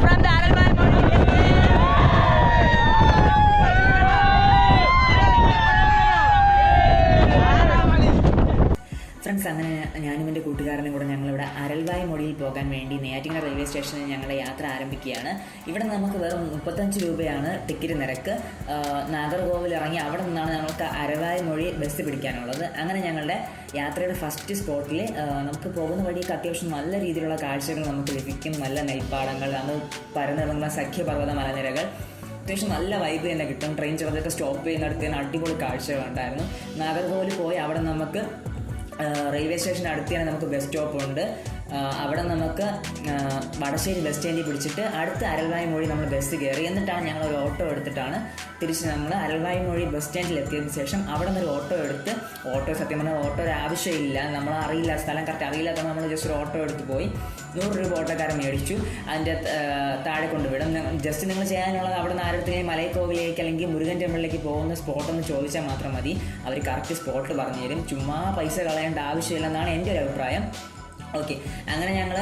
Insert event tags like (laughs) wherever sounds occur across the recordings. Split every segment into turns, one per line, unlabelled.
from the Aralbai
friends അങ്ങനെ ഞാനും എന്റെ കൂട്ടുകാരനും കൂടെ മൊഴിയിൽ പോകാൻ വേണ്ടി നെയ്യാറ്റിങ്ങര റെയിൽവേ സ്റ്റേഷനിൽ ഞങ്ങളുടെ യാത്ര ആരംഭിക്കുകയാണ്. ഇവിടെ നമുക്ക് വെറും മുപ്പത്തഞ്ച് രൂപയാണ് ടിക്കറ്റ് നിരക്ക്. നാഗർകോവിൽ ഇറങ്ങി അവിടെ നിന്നാണ് ഞങ്ങൾക്ക് അരൽവായ് മൊഴി ബസ് പിടിക്കാനുള്ളത്. അങ്ങനെ ഞങ്ങളുടെ യാത്രയുടെ ഫസ്റ്റ് സ്പോട്ടിൽ നമുക്ക് പോകുന്ന വഴിക്ക് അത്യാവശ്യം നല്ല രീതിയിലുള്ള കാഴ്ചകൾ നമുക്ക് ലഭിക്കും. നല്ല നെൽപ്പാടങ്ങൾ നമ്മൾ പരന്നിറങ്ങുന്ന സഖ്യപർവത മലനിരകൾ. അത്യാവശ്യം നല്ല വൈബ് തന്നെ കിട്ടും. ട്രെയിൻ ചെറുതൊക്കെ സ്റ്റോപ്പ് ചെയ്യുന്നിടത്ത് തന്നെ അടിപൊളി കാഴ്ചകളുണ്ടായിരുന്നു നാഗർകോവിൽ പോയി അവിടെ നമുക്ക് റെയിൽവേ സ്റ്റേഷന്റെ അടുത്ത് തന്നെ നമുക്ക് ബസ് സ്റ്റോപ്പ് ഉണ്ട്. അവിടെ നമുക്ക് വടശ്ശേരി ബസ് സ്റ്റാൻഡിൽ പിടിച്ചിട്ട് അടുത്ത അരൽവായി മൊഴി നമ്മൾ ബസ് കയറി. എന്നിട്ടാണ് ഞങ്ങൾ ഒരു ഓട്ടോ എടുത്തിട്ടാണ് തിരിച്ച് നമ്മൾ അരൽവായി മൊഴി ബസ് സ്റ്റാൻഡിൽ എത്തിയതിന് ശേഷം അവിടെ നിന്ന് ഒരു ഓട്ടോ എടുത്ത് ഓട്ടോ സത്യം പറഞ്ഞാൽ ഓട്ടോ ഒരു ആവശ്യമില്ല. നമ്മൾ അറിയില്ല സ്ഥലം കറക്റ്റ് അറിയില്ലാത്തതുകൊണ്ട് നമ്മൾ ജസ്റ്റ് ഒരു ഓട്ടോ എടുത്ത് പോയി. നൂറ് രൂപ ഓട്ടോക്കാരൻ മേടിച്ചു. അതിന്റെ താഴെ കൊണ്ടുവിടും. ജസ്റ്റ് നിങ്ങൾ ചെയ്യാനുള്ളത് അവിടെ നിന്ന് ആരുടെ മലയക്കോവിലേക്ക് അല്ലെങ്കിൽ മുരുകൻ ടെമ്പിളിലേക്ക് പോകുന്ന സ്പോട്ട് ഒന്ന് ചോദിച്ചാൽ മാത്രം മതി. അവർ കറക്റ്റ് സ്പോട്ട് പറഞ്ഞു തരും ചുമ്മാ പൈസ കളയേണ്ട ആവശ്യമില്ലെന്നാണ് എന്റെ ഒരു അഭിപ്രായം. ഓക്കെ അങ്ങനെ ഞങ്ങൾ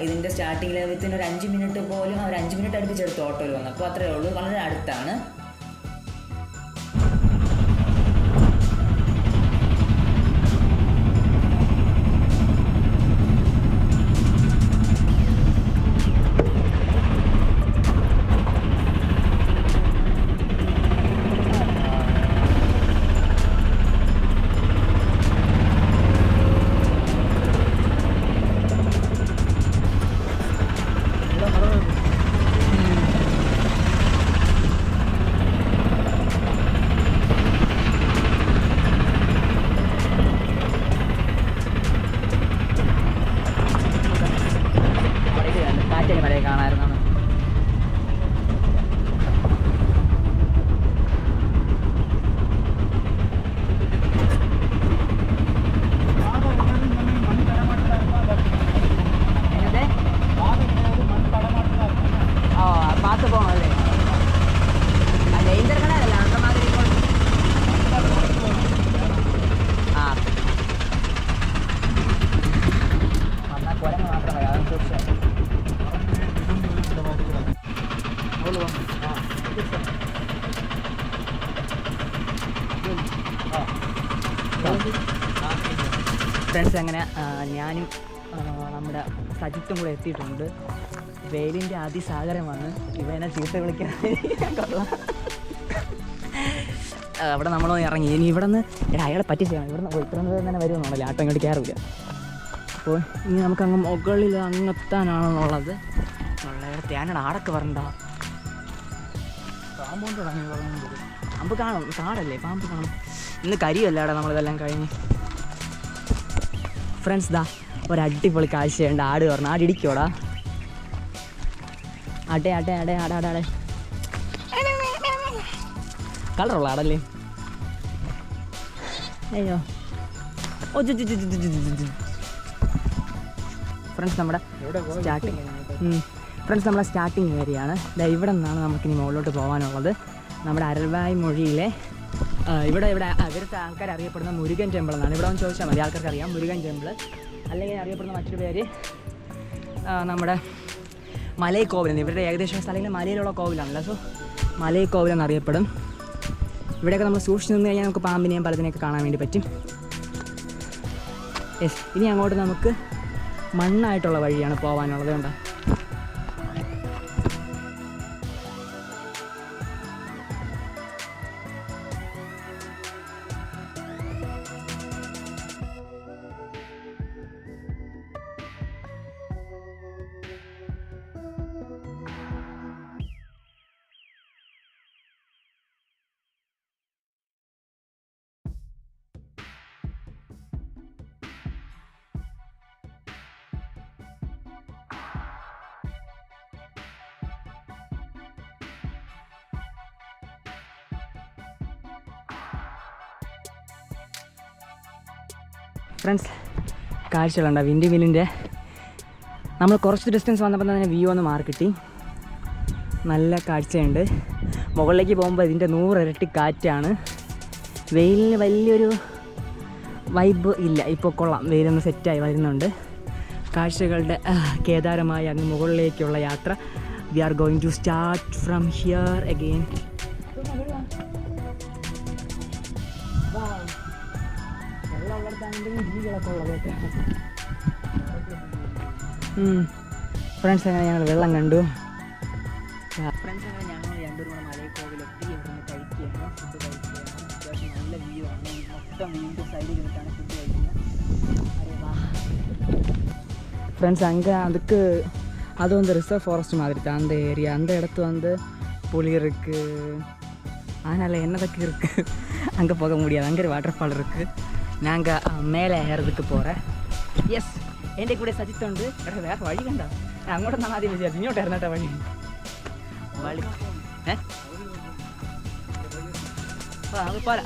ഇതിന്റെ സ്റ്റാർട്ടിങ്ങിൽ വിത്തിൻ ഒരു അഞ്ച് മിനിറ്റ് പോലും ഒരു അഞ്ച് മിനിറ്റ് അടുപ്പിച്ചെടുത്ത് ഓട്ടോയിൽ വന്നു. അപ്പോൾ അത്രയേ ഉള്ളൂ. വളരെ അടുത്താണ്. എത്തിയിട്ടുണ്ട് വെയിലിന്റെ അതിസാഗരമാണ്. ഇവനെ ചീത്ത വിളിക്കാൻ (laughs) കൊള്ളാം. അവിടെ നമ്മൾ ഇറങ്ങി. ഇനി ഇവിടെ നിന്ന് എടാ അയാളെ പറ്റിച്ചാണ് ഇവിടെ നിന്ന് ഇത്ര തന്നെ വരുമെന്നുള്ള ആട്ടം ഇങ്ങോട്ട് കയറില്ല അപ്പോൾ ഇനി നമുക്ക് അങ്ങ് മുകളിൽ അങ്ങെത്താനാണെന്നുള്ളത് വളരെ തേനട ആടൊക്കെ വരണ്ട. പാമ്പ് കാണും. കാടല്ലേ പാമ്പ് കാണും. ഇന്ന് കരിയല്ലേടാ നമ്മളിതെല്ലാം കഴിഞ്ഞ്. ഫ്രണ്ട്സ് ദാ. ഒരു അടിപൊളി കാഴ്ചയുണ്ട്. ആട് പറഞ്ഞു ആട് ഇടിക്കോടാ ആട്ടെ ആട്ടെ ആടെ ആടാടാടെ ആടെ. ആടെ കളറുള്ള ആടല്ലേ? അയ്യോ. ഓ ഫ്രണ്ട്സ് നമ്മുടെ സ്റ്റാർട്ടിങ് ഫ്രണ്ട്സ് നമ്മുടെ സ്റ്റാർട്ടിങ് ഏരിയയാണ് ദാ ഇവിടെ നിന്നാണ് നമുക്കിനി മുകളിലോട്ട് പോകാനുള്ളത് നമ്മുടെ അരൽവായ് മൊഴിയിലെ ഇവിടെ ഇവിടെ ഇവിടുത്തെ ആൾക്കാർ അറിയപ്പെടുന്ന മുരുകൻ ടെമ്പിൾ എന്നാണ്. ഇവിടെ ഒന്ന് ചോദിച്ചാൽ മതി. ആൾക്കാർക്ക് അറിയാം മുരുകൻ ടെമ്പിൾ അല്ലെങ്കിൽ അറിയപ്പെടുന്ന മറ്റൊരു പേര് നമ്മുടെ മലൈ എന്ന് ഇവരുടെ ഏകദേശം സ്ഥലങ്ങളിൽ മലയിലുള്ള കോവിലാണല്ലോ. സോ മലൈ കോവിൽ എന്നറിയപ്പെടും. ഇവിടെയൊക്കെ നമ്മൾ സൂക്ഷിച്ച് നിന്ന് കഴിഞ്ഞാൽ നമുക്ക് പാമ്പിനെയും പലതിനെയൊക്കെ കാണാൻ വേണ്ടി പറ്റും. യെസ് ഇനി അങ്ങോട്ട് നമുക്ക് മണ്ണായിട്ടുള്ള വഴിയാണ് പോകാനുള്ളത് കണ്ടോ? ഫ്രണ്ട്സ് കാഴ്ചകളുണ്ട്. വിൻഡ് മില്ലിന്റെ നമ്മൾ കുറച്ച് ഡിസ്റ്റൻസ് വന്നപ്പോൾ തന്നെ വ്യൂ ഒന്ന് മാറി കിട്ടി. നല്ല കാഴ്ചയുണ്ട്. മുകളിലേക്ക് പോകുമ്പോൾ ഇതിന്റെ നൂറിരട്ടി കാറ്റാണ്. വെയിലിന് വലിയൊരു വൈബ് ഇല്ല. ഇപ്പോൾ കൊള്ളാം. വെയിലൊന്ന് സെറ്റായി വരുന്നുണ്ട്. കാഴ്ചകളുടെ കേദാരമായ അങ്ങ് മുകളിലേക്കുള്ള യാത്ര. We are going to start from here again friends അങ്ങനെ ഞങ്ങൾ വെള്ളം കണ്ടു ഫ്രണ്ട്സ് അങ്ങനെ ഞങ്ങൾ രണ്ടുപേരും കൂടെ മലയക്കോവിലെത്തി ഇവിടെ നിന്ന് കഴിക്കുകയാണ് ഫുഡ് കഴിക്കുകയാണ് അത്യാവശ്യം നല്ല വ്യൂ ആണ് മൊത്തം വീണ്ടും സൈഡിൽ നിന്നിട്ടാണ് ഫുഡ് കഴിക്കുന്നത് ஃப்ரெண்ட்ஸ் அங்கே அதுக்கு அது வந்து ரிசர்வ் ஃபாரஸ்ட் மாதிரி தான் அந்த ஏரியா அந்த இடத்து வந்து புலி இருக்குது அதனால் என்னதுக்கு இருக்குது அங்கே போக முடியாது அங்கே ஒரு வாட்டர் ஃபால் இருக்குது நாங்கள் மேலே ஏறதுக்கு போகிறேன் எஸ் എൻ്റെ കൂടെ സജിത്ത് ഉണ്ട് എടാ വേറെ വഴി കണ്ട അങ്ങോട്ട് ഞാൻ ആദ്യം വിചാരിച്ചു ഇങ്ങോട്ട് ഇറന്നിട്ട വഴി വഴി ഏ ആ നമുക്ക് പോരാ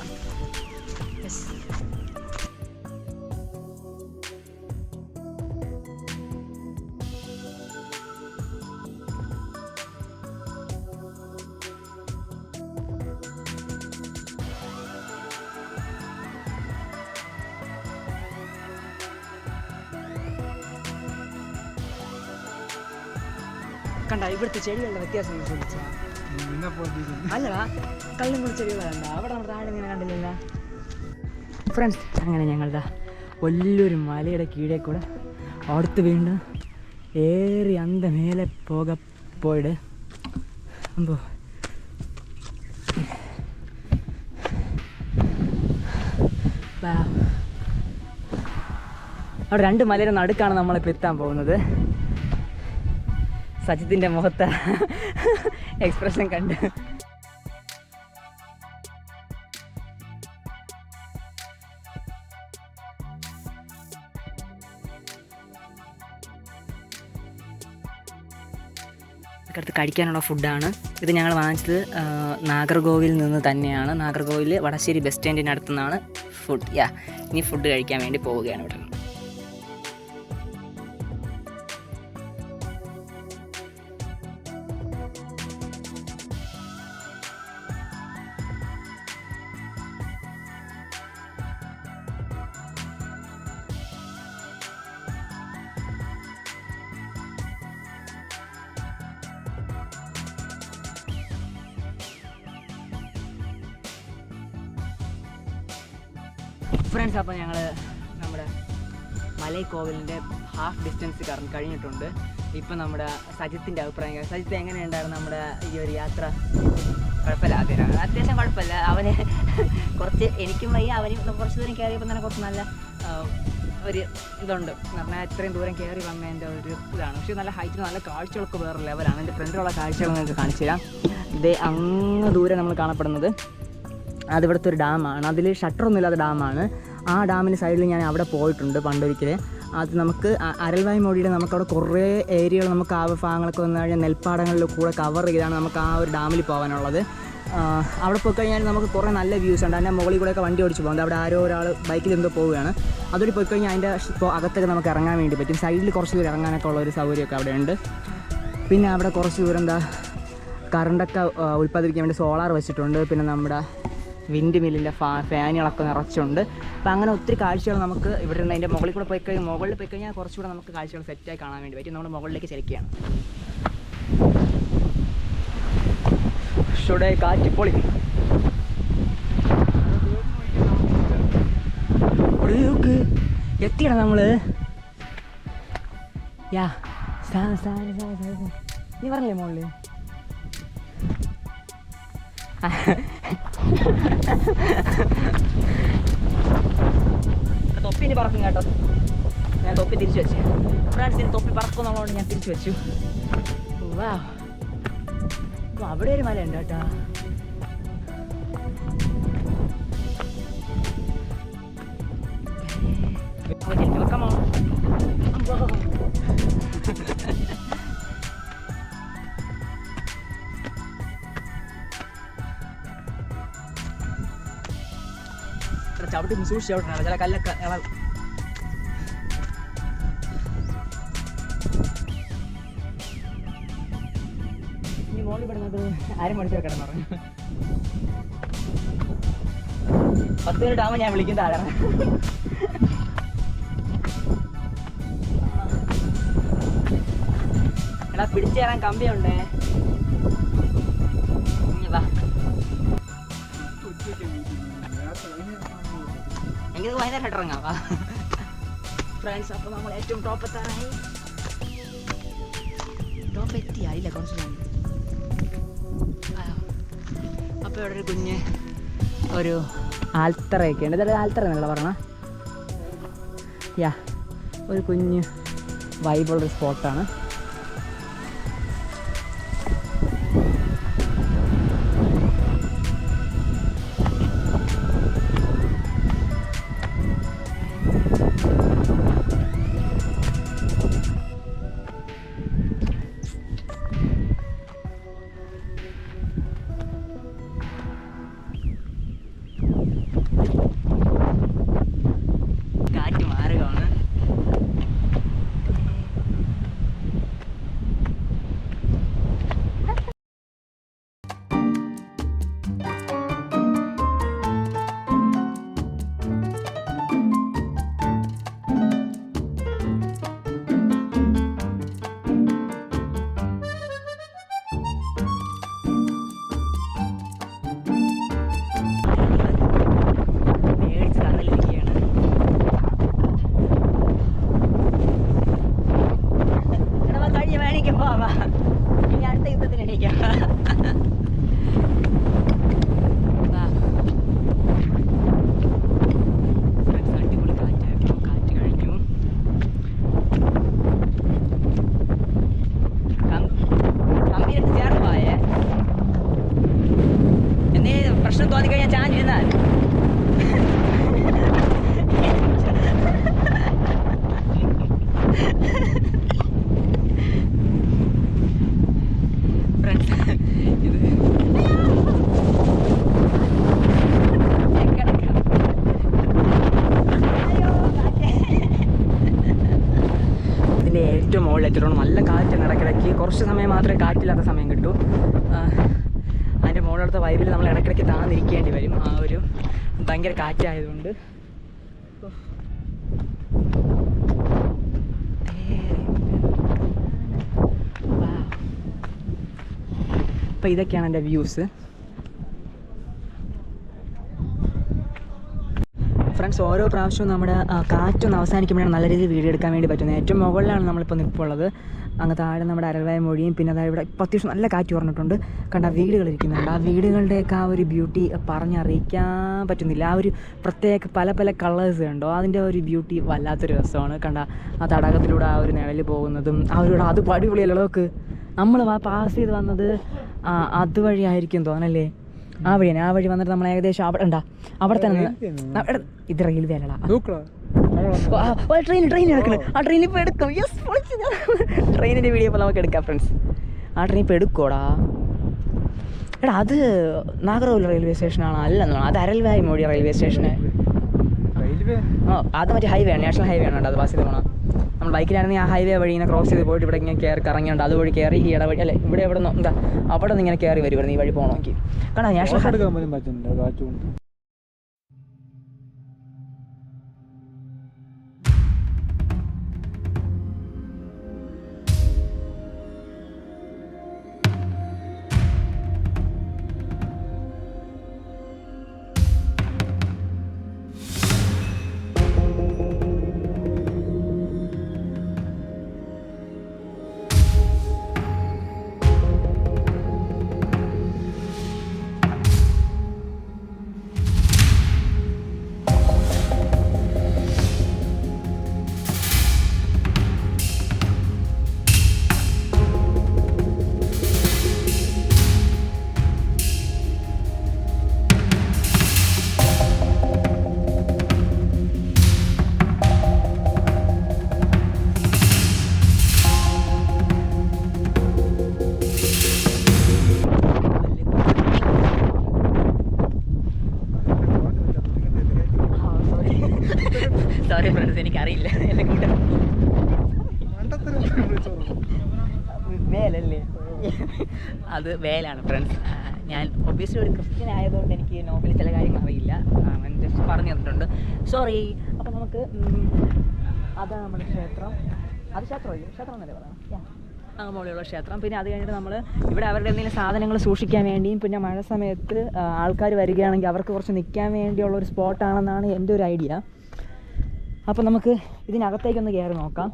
ഇവിടുത്തെ ചെടികളുടെ വ്യത്യാസം ഒന്ന് അല്ലടാ കള്ളും കൂടി ചെടികളാ കണ്ട അവിടെ നമ്മുടെ താഴെ ഇങ്ങനെ കണ്ടില്ല ഫ്രണ്ട്സ് അങ്ങനെ ഞങ്ങളുടെ വലിയൊരു മലയുടെ കീഴേ കൂടെ അടുത്ത് വീണ്ടും ഏറി അന്ത മേലെ പോക പോയിട്. അമ്പോ അവിടെ രണ്ട് മലയുടെ നടുക്കാണ് നമ്മളിപ്പോൾ എത്താൻ പോകുന്നത്. സജിത്തിന്റെ മുഖത്ത് എക്സ്പ്രഷൻ കണ്ട്. അടുത്ത് കഴിക്കാനുള്ള ഫുഡാണ്. ഇത് ഞങ്ങൾ വാങ്ങിച്ചത് നാഗർകോവിൽ നിന്ന് തന്നെയാണ്. നാഗർകോവിൽ വടശ്ശേരി ബസ് സ്റ്റാൻഡിന് അടുത്തുനിന്നാണ് ഫുഡ്. യാ ഇനി ഫുഡ് കഴിക്കാൻ വേണ്ടി പോവുകയാണ് ഇവിടെ. ഫ്രണ്ട്സ് അപ്പോൾ ഞങ്ങൾ നമ്മുടെ മലൈക്കോവിലിന്റെ ഹാഫ് ഡിസ്റ്റൻസ് കറങ്ങി കഴിഞ്ഞിട്ടുണ്ട്. ഇപ്പം നമ്മുടെ സജിത്തിന്റെ അഭിപ്രായം സജിത്ത് എങ്ങനെയുണ്ടായിരുന്നു നമ്മുടെ ഈ ഒരു യാത്ര? കുഴപ്പമില്ല അതെ അത്യാവശ്യം കുഴപ്പമില്ല. അവന് കുറച്ച് എനിക്കും വയ്യ. അവനും കുറച്ച് ദൂരം കയറിയപ്പോൾ തന്നെ കുറച്ച് നല്ല ഒരു ഇതുണ്ട്. എന്ന് പറഞ്ഞാൽ ഇത്രയും ദൂരം കയറി വന്നതിന്റെ ഒരു ഇതാണ്. പക്ഷേ നല്ല ഹൈറ്റിൽ നല്ല കാഴ്ചകളൊക്കെ വേറെ ലെവലാണ് എന്റെ ഫ്രണ്ടിലുള്ള കാഴ്ചകൾ നിങ്ങൾക്ക് കാണിച്ചു തരാം ഇതേ അങ്ങ് ദൂരെ നമ്മൾ കാണപ്പെടുന്നത്. അതിവിടുത്തെ ഒരു ഡാമാണ്. അതിൽ ഷട്ടറൊന്നുമില്ലാത്ത ഡാമാണ്. ആ ഡാമിന്റെ സൈഡിൽ ഞാൻ അവിടെ പോയിട്ടുണ്ട് പണ്ടൊരിക്കൽ അത് നമുക്ക് അരൽവായ് മൊഴിയുടെ നമുക്ക് അവിടെ കുറേ ഏരിയകൾ നമുക്ക് ആ ഭാഗങ്ങളൊക്കെ വന്നു കഴിഞ്ഞാൽ നെൽപ്പാടങ്ങളിൽ കൂടെ കവർ ചെയ്താണ് നമുക്ക് ആ ഒരു ഡാമിൽ പോകാനുള്ളത്. അവിടെ പോയി കഴിഞ്ഞാൽ നമുക്ക് കുറേ നല്ല വ്യൂസ് ഉണ്ട്. അതിന്റെ മുകളിൽ കൂടെയൊക്കെ വണ്ടി ഓടിച്ച് പോകുന്നത് അവിടെ ആരോ ഒരാൾ ബൈക്കിൽ എന്തോ പോവുകയാണ്. അതുവഴി പോയി കഴിഞ്ഞാൽ അതിന്റെ അകത്തൊക്കെ നമുക്ക് ഇറങ്ങാൻ വേണ്ടി പറ്റും. സൈഡിൽ കുറച്ച് ദൂരം ഇറങ്ങാനൊക്കെ ഉള്ള ഒരു സൗകര്യമൊക്കെ അവിടെ ഉണ്ട്. പിന്നെ അവിടെ കുറച്ച് ദൂരം എന്താ കറണ്ടൊക്കെ ഉൽപ്പാദിപ്പിക്കാൻ വേണ്ടി സോളാർ വെച്ചിട്ടുണ്ട്. പിന്നെ നമ്മുടെ വിൻഡ് മില്ലിന്റെ ഫാ ഫാനുകളൊക്കെ നിറച്ചുണ്ട്. അപ്പം അങ്ങനെ ഒത്തിരി കാഴ്ചകൾ നമുക്ക് ഇവിടെ നിന്ന് അതിന്റെ മുകളിൽ കൂടെ പോയി കഴിഞ്ഞാൽ മുകളിൽ പോയി കഴിഞ്ഞാൽ കുറച്ചുകൂടെ നമുക്ക് കാഴ്ചകൾ സെറ്റായി കാണാൻ വേണ്ടി പറ്റും. നമ്മൾ മുകളിലേക്ക് ചലിക്കുകയാണ് ഷുഡേ കാറ്റിപ്പൊളി എത്തിയാണ് നമ്മൾ. നീ പറഞ്ഞില്ലേ മുകളിൽ തൊപ്പി ഇനി പറക്കും കേട്ടോ. ഞാൻ തൊപ്പി തിരിച്ചു വെച്ചു. ഫ്രാൻസിന് തൊപ്പി പറക്കുന്നുള്ളതുകൊണ്ട് ഞാൻ തിരിച്ചു വെച്ചു. വാ അവിടെ ഒരു മല ഉണ്ട് കേട്ടോ. ഒന്ന് സൂക്ഷിച്ച് ചവിട്ടണം ചില കല്ലൊക്കെ ഇള ഇനി മോളിൽ കിടന്നത് ആരും മണിക്കൂർ കിടന്നു പറഞ്ഞു പത്ത് മിനിറ്റ് ആകുമ്പോൾ ഞാൻ വിളിക്കും താഴെ എടാ ആ കമ്പിയുണ്ടേ വൈകുന്നേരം ഇറങ്ങാം ഫ്രണ്ട്സ് അപ്പോൾ നമ്മൾ ഏറ്റവും ടോപ്പ് എത്താനായി. ടോപ്പ് എത്തിയായില്ല കുറച്ച് സമയം അപ്പോൾ ഇവിടെ ഒരു കുഞ്ഞ് ഒരു ആൽത്തറയൊക്കെ ഉണ്ട് ഇതൊരു ആൽത്തറ എന്നല്ല പറയണ യാ ഒരു കുഞ്ഞ് വൈബുള്ളൊരു സ്പോട്ടാണ് 了吧？ഇടയ്ക്കിടയ്ക്ക് കുറച്ച് സമയം മാത്രമേ കാറ്റില്ലാത്ത സമയം കിട്ടൂ. അതിന്റെ മുകളിലത്തെ വൈബിൽ നമ്മൾ ഇടയ്ക്കിടയ്ക്ക് താന്നിരിക്കേണ്ടി വരും. ആ ഒരു ഭയങ്കര കാറ്റായതുകൊണ്ട്. അപ്പോൾ ഇതൊക്കെയാണ് എന്റെ വ്യൂസ്. ഫ്രണ്ട്സ് ഓരോ പ്രാവശ്യവും നമ്മുടെ കാറ്റൊന്ന് അവസാനിക്കുമ്പോഴാണ് നല്ല രീതിയിൽ വീഡിയോ എടുക്കാൻ വേണ്ടി പറ്റുന്നത്. ഏറ്റവും മുകളിലാണ് നമ്മളിപ്പോൾ നിൽപ്പുള്ളത് അങ്ങ് താഴെ നമ്മുടെ അരൽവായ മൊഴിയും പിന്നെ അതായത് ഇവിടെ ഇപ്പോൾ അത്യാവശ്യം നല്ല കാറ്റ് പറഞ്ഞിട്ടുണ്ട് കണ്ട വീടുകൾ ഇരിക്കുന്നുണ്ട് ആ വീടുകളുടെയൊക്കെ ആ ഒരു ബ്യൂട്ടി പറഞ്ഞറിയിക്കാൻ പറ്റുന്നില്ല. ആ ഒരു പ്രത്യേക പല പല കളേഴ്സ് ഉണ്ടോ അതിന്റെ ഒരു ബ്യൂട്ടി വല്ലാത്തൊരു രസമാണ്. കണ്ട ആ തടാകത്തിലൂടെ ആ ഒരു നിഴൽ പോകുന്നതും ആ ഒരു അത് അടിപൊളിയല്ലോ നോക്ക് നമ്മൾ പാസ് ചെയ്ത് വന്നത് ആ, അതുവഴി ആയിരിക്കും തോന്നല്ലേ ആ വഴിയാണ്. ആ വഴി വന്നിട്ട് നമ്മൾ ഏകദേശം അവിടെ ഉണ്ടാ അവിടെ തന്നെ ഇത് റെയിൽവേ അല്ലടാ. ട്രെയിൻ ട്രെയിൻ എടുക്കണം ആ ട്രെയിൻ ഇപ്പോൾ എടുക്കും. യെസ് ട്രെയിനിന്റെ വീഡിയോ ഇപ്പോൾ നമുക്ക് എടുക്കാം ഫ്രണ്ട്സ് ആ ട്രെയിൻ ഇപ്പോൾ എടുക്കോടാ. എടാ അത് നാഗർകോവിൽ റെയിൽവേ സ്റ്റേഷനാണ് അല്ലെന്ന് അത് അരൽവായി മോടി റെയിൽവേ സ്റ്റേഷന് ഓ അത് മറ്റേ ഹൈവേ ആണ്. നാഷണൽ ഹൈവേ ആണ് അത് പാസ് ചെയ്ത് പോകണം നമ്മൾ ബൈക്കിലാണെങ്കിൽ ആ ഹൈവേ വഴി ഇങ്ങനെ ക്രോസ് ചെയ്ത് പോയിട്ട് ഇവിടെ ഇങ്ങനെ കയറി കറങ്ങിയുണ്ട് അതുവഴി കയറി ഈ ഇടവഴി അല്ലേ? ഇവിടെ എവിടെ നിന്ന് എന്താ അവിടെ നിന്ന് ഇങ്ങനെ കയറി വരുമായിരുന്നു ഈ വഴി പോകണമെങ്കിൽ കാരണം നാഷണൽ വേലാണ് ഫ്രണ്ട്സ് ഞാൻ ഒബ്വിയസ്ലി ഒരു ക്രിസ്ത്യൻ ആയതുകൊണ്ട് എനിക്ക് നോവലിൽ ചില കാര്യങ്ങൾ അറിയില്ല. ജസ്റ്റ് പറഞ്ഞു തന്നിട്ടുണ്ട്. സോറി അപ്പോൾ നമുക്ക് അതാണ് നമ്മുടെ ക്ഷേത്രം. അത് ക്ഷേത്രമല്ലേ ക്ഷേത്രം എന്നല്ലേ പറയാം. ആ ക്ഷേത്രം. പിന്നെ അത് കഴിഞ്ഞിട്ട് നമ്മൾ ഇവിടെ അവരുടെ എന്തെങ്കിലും സാധനങ്ങൾ സൂക്ഷിക്കാൻ വേണ്ടിയും പിന്നെ മഴ സമയത്ത് ആൾക്കാർ വരികയാണെങ്കിൽ അവർക്ക് കുറച്ച് നിൽക്കാൻ വേണ്ടിയുള്ള ഒരു സ്പോട്ടാണെന്നാണ് എന്റെ ഒരു ഐഡിയ അപ്പോൾ നമുക്ക് ഇതിനകത്തേക്കൊന്ന് കയറി നോക്കാം.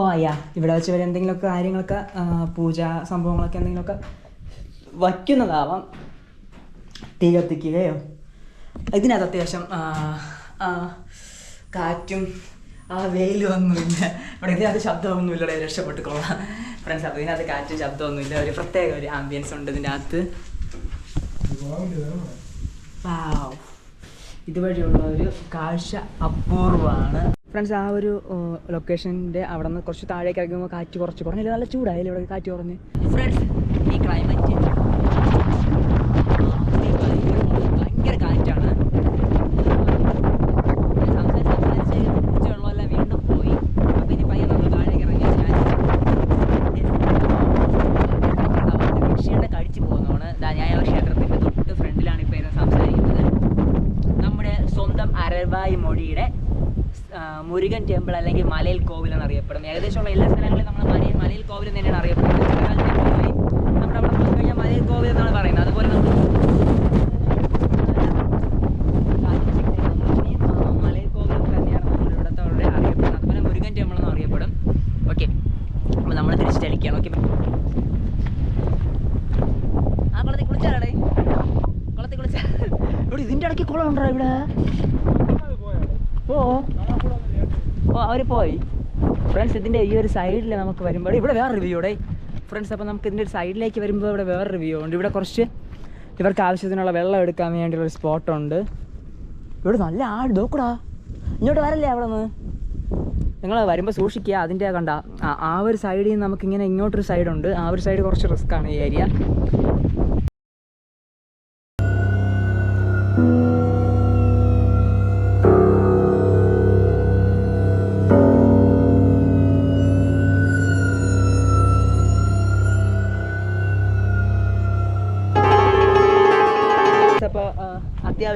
ഓ അയ്യാ. ഇവിടെ വെച്ച് ഇവർ എന്തെങ്കിലുമൊക്കെ കാര്യങ്ങളൊക്കെ പൂജ സംഭവങ്ങളൊക്കെ എന്തെങ്കിലുമൊക്കെ വയ്ക്കുന്നതാവാം. തീ കത്തിക്കുകയോ ഇതിനകത്ത് അത്യാവശ്യം കാറ്റും ആ വെയിലും ഒന്നുമില്ല. ഇവിടെ ഇതിനകത്ത് ശബ്ദമൊന്നുമില്ല ഇവിടെ രക്ഷപ്പെട്ടുകൊള്ളാം ഫ്രണ്ട്സ് അപ്പോൾ ഇതിനകത്ത് കാറ്റും ശബ്ദമൊന്നുമില്ല. ഒരു പ്രത്യേക ഒരു ആംബിയൻസ് ഉണ്ട് ഇതിനകത്ത്. ഇതുവഴിയുള്ള ഒരു കാഴ്ച അപൂർവമാണ്. ഫ്രണ്ട്സ് ആ ഒരു ലൊക്കേഷന്റെ അവിടെ നിന്ന് കുറച്ച് താഴേക്ക് ഇറങ്ങുമ്പോൾ കാറ്റ് കുറച്ച് കുറഞ്ഞില്ല നല്ല ചൂടായാലും ഇവിടെ കാറ്റ് കുറഞ്ഞ്. ഫ്രണ്ട്സ് ഈ ക്ലൈമറ്റ് ഭയങ്കര കാറ്റാണ് സംസാരിച്ച് സംസാരിച്ച് ഉച്ച വെള്ളമെല്ലാം വീണ്ടും പോയി അപ്പം ഇനി പയ്യെ നമ്മൾ താഴേക്ക് ഇറങ്ങി ഋഷിയുടെ കടിച്ചു പോകുന്നതാണ് ദാനായ ക്ഷേത്രത്തിന്റെ തൊട്ട് ഫ്രണ്ടിലാണ് ഇപ്പോൾ ഇരുന്ന് സംസാരിക്കുന്നത് നമ്മുടെ സ്വന്തം അരവായി മൊഴിയുടെ ആ, മുരുകൻ ടെമ്പിൾ അല്ലെങ്കിൽ മലയിൽ കോവിൽ എന്ന് അറിയപ്പെടും ഏകദേശമുള്ള എല്ലാ സ്ഥലങ്ങളിലും നമ്മൾ മലയിൽ മലയിൽ കോവിൽ തന്നെയാണ് അറിയപ്പെടുന്നത്. നമ്മുടെ അവിടെ പോയി കഴിഞ്ഞാൽ മലയിൽ കോവിൽ എന്നാണ് പറയുന്നത്. അതുപോലെ നമ്മൾ മലയിൽ കോവിൽ തന്നെയാണ് നമ്മൾ ഇവിടുത്തെ അറിയപ്പെടുന്നത്. അതുപോലെ മുരുകൻ ടെമ്പിൾ എന്ന് അറിയപ്പെടും. ഓക്കെ അപ്പോൾ നമ്മൾ തിരിച്ച് ചലിക്കുകയാണ്. ഓക്കെ ആ കുളത്തിൽ കുളിച്ചാലേ കുളത്തിൽ കുളിച്ചാൽ ഇവിടെ ഇതിന്റെ ഇടയ്ക്ക് കുളം ഉണ്ടോ ഇവിടെ? ഓ. അവർ പോയി. ഫ്രണ്ട്സ് ഇതിന്റെ ഈ ഒരു സൈഡിൽ നമുക്ക് വരുമ്പോൾ ഇവിടെ വേറെ റിവ്യൂ ഇവിടെ ഫ്രണ്ട്സ് അപ്പോൾ നമുക്ക് ഇതിന്റെ ഒരു സൈഡിലേക്ക് വരുമ്പോൾ ഇവിടെ വേറെ റിവ്യൂ ഉണ്ട്. ഇവിടെ കുറച്ച് ഇവർക്ക് ആവശ്യത്തിനുള്ള വെള്ളം എടുക്കാൻ വേണ്ടിയുള്ള ഒരു സ്പോട്ട് ഉണ്ട്. ഇവിടെ നല്ല ആട് നോക്കടാ. ഇങ്ങോട്ട് വരല്ലേ അവിടെ നിന്ന് നിങ്ങൾ വരുമ്പോൾ സൂക്ഷിക്കുക. അതിന്റെ കണ്ട ആ ഒരു സൈഡിൽ നിന്ന് നമുക്കിങ്ങനെ ഇങ്ങോട്ടൊരു സൈഡുണ്ട് ആ ഒരു സൈഡ് കുറച്ച് റിസ്ക്കാണ് ഈ ഏരിയ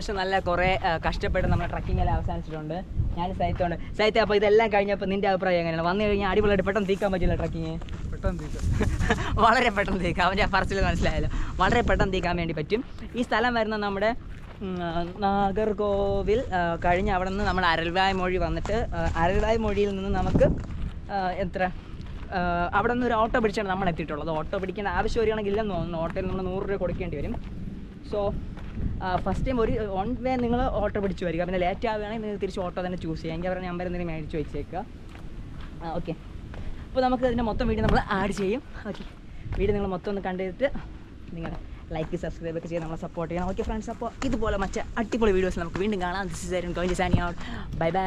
അത്യാവശ്യം നല്ല കുറേ കഷ്ടപ്പെട്ട് നമ്മൾ ട്രക്കിംഗ് എല്ലാം അവസാനിച്ചിട്ടുണ്ട്. ഞാൻ സൈത്തോണ്ട് സൈത്ത് അപ്പോൾ ഇതെല്ലാം കഴിഞ്ഞപ്പോൾ നിന്റെ അഭിപ്രായം എങ്ങനെയാണ്? വന്നു കഴിഞ്ഞാൽ അടിപൊളിയായിട്ട് പെട്ടെന്ന് തീക്കാൻ പറ്റില്ല ട്രക്കിങ് (laughs) വളരെ പെട്ടെന്ന് തീക്കാം. അവന്റെ പറച്ചിൽ മനസ്സിലായല്ലോ. വളരെ പെട്ടെന്ന് തീക്കാൻ വേണ്ടി പറ്റും. ഈ സ്ഥലം വരുന്ന നമ്മുടെ നാഗർകോവിൽ കഴിഞ്ഞ് അവിടെ നിന്ന് നമ്മൾ അരൽവായ് മൊഴി വന്നിട്ട് അരൽവായ് മൊഴിയിൽ നിന്ന് നമുക്ക് എത്ര അവിടെ നിന്ന് ഒരു ഓട്ടോ പിടിച്ചാണ് നമ്മൾ എത്തിയിട്ടുള്ളത് ഓട്ടോ പിടിക്കേണ്ട ആവശ്യം വരികയാണെങ്കിൽ ഇല്ലെന്ന് തോന്നുന്നു. ഓട്ടോയിൽ നമ്മൾ നൂറ് രൂപ കൊടുക്കേണ്ടി വരും. സോ ഫസ്റ്റ് ടൈം ഒരു ഓൺ വേ നിങ്ങൾ ഓട്ടോ പിടിച്ചു വരിക. പിന്നെ ലേറ്റ് ആവുകയാണെങ്കിൽ നിങ്ങൾ തിരിച്ച് ഓട്ടോ തന്നെ ചൂസ് ചെയ്യുക. എങ്കിൽ അവരുടെ നമ്പർ എന്തെങ്കിലും മേടിച്ച് വെച്ചേക്കുക. ഓക്കെ അപ്പോൾ നമുക്ക് അതിന്റെ മൊത്തം വീഡിയോ നമ്മൾ ആഡ് ചെയ്യും. ഓക്കെ വീഡിയോ നിങ്ങൾ മൊത്തം ഒന്ന് കണ്ടിട്ട് നിങ്ങൾ ലൈക്ക് സബ്സ്ക്രൈബ് ഒക്കെ ചെയ്ത് നമ്മളെ സപ്പോർട്ട് ചെയ്യണം. ഓക്കെ ഫ്രണ്ട്സ് അപ്പോൾ ഇതുപോലെ മറ്റേ അടിപൊളി വീഡിയോസ് നമുക്ക് വീണ്ടും കാണാം. This is going to sign out bye bye